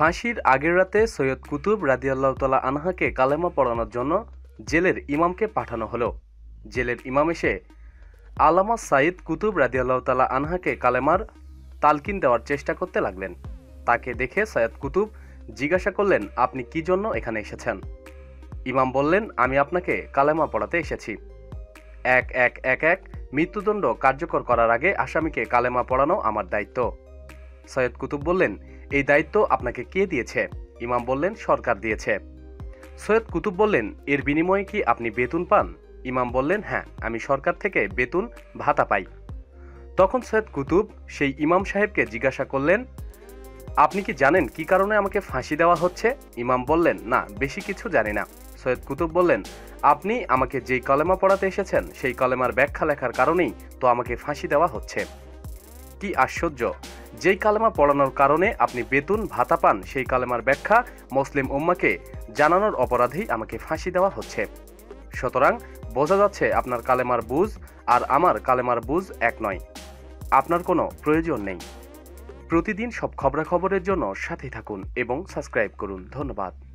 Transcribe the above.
ফাঁসির আগের রাতে সৈয়দ কুতুব রাদিয়াল্লাহ তালা আনহাকে কালেমা পড়ানোর জন্য জেলের ইমামকে পাঠানো হলো। জেলের ইমাম এসে আলামা সাইদ কুতুব রাদিয়াল্লাহ তালা আনহাকে কালেমার তালকিন দেওয়ার চেষ্টা করতে লাগলেন। তাকে দেখে সৈয়দ কুতুব জিজ্ঞাসা করলেন, আপনি কি জন্য এখানে এসেছেন? ইমাম বললেন, আমি আপনাকে কালেমা পড়াতে এসেছি। এক এক এক এক মৃত্যুদণ্ড কার্যকর করার আগে আসামিকে কালেমা পড়ানো আমার দায়িত্ব। সৈয়দ কুতুব বললেন এই দায়িত্ব আপনাকে কে দিয়েছে? ইমাম বললেন, সরকার দিয়েছে। সৈয়দ কুতুব বললেন, এর বিনিময়ে কি আপনি বেতন পান? ইমাম বললেন হ্যাঁ আমি সরকার থেকে বেতন, ভাতা পাই। তখন সৈয়দ কুতুব সেই ইমাম সাহেবকে জিজ্ঞাসা করলেন, আপনি কি জানেন কি কারণে আমাকে ফাঁসি দেওয়া হচ্ছে? ইমাম বললেন, না, বেশি কিছু জানি না। সৈয়দ কুতুব বললেন, আপনি আমাকে যেই কলেমা পড়াতে এসেছেন, সেই কলেমার ব্যাখ্যা লেখার কারণেই তো আমাকে ফাঁসি দেওয়া হচ্ছে। কি আশ্চর্য! যেই কালেমা পড়ানোর কারণে আপনি বেতন, ভাতা পান, সেই কালেমার ব্যাখ্যা মুসলিম উম্মাকে জানানোর অপরাধেই আমাকে ফাঁসি দেওয়া হচ্ছে। সুতরাং বোঝা যাচ্ছে আপনার কালেমার বুঝ আর আমার কালেমার বুঝ এক নয়। আপনার কোনো প্রয়োজন নেই। প্রতিদিন সব খবরাখবরের জন্য সাথে থাকুন এবং সাবস্ক্রাইব করুন। ধন্যবাদ।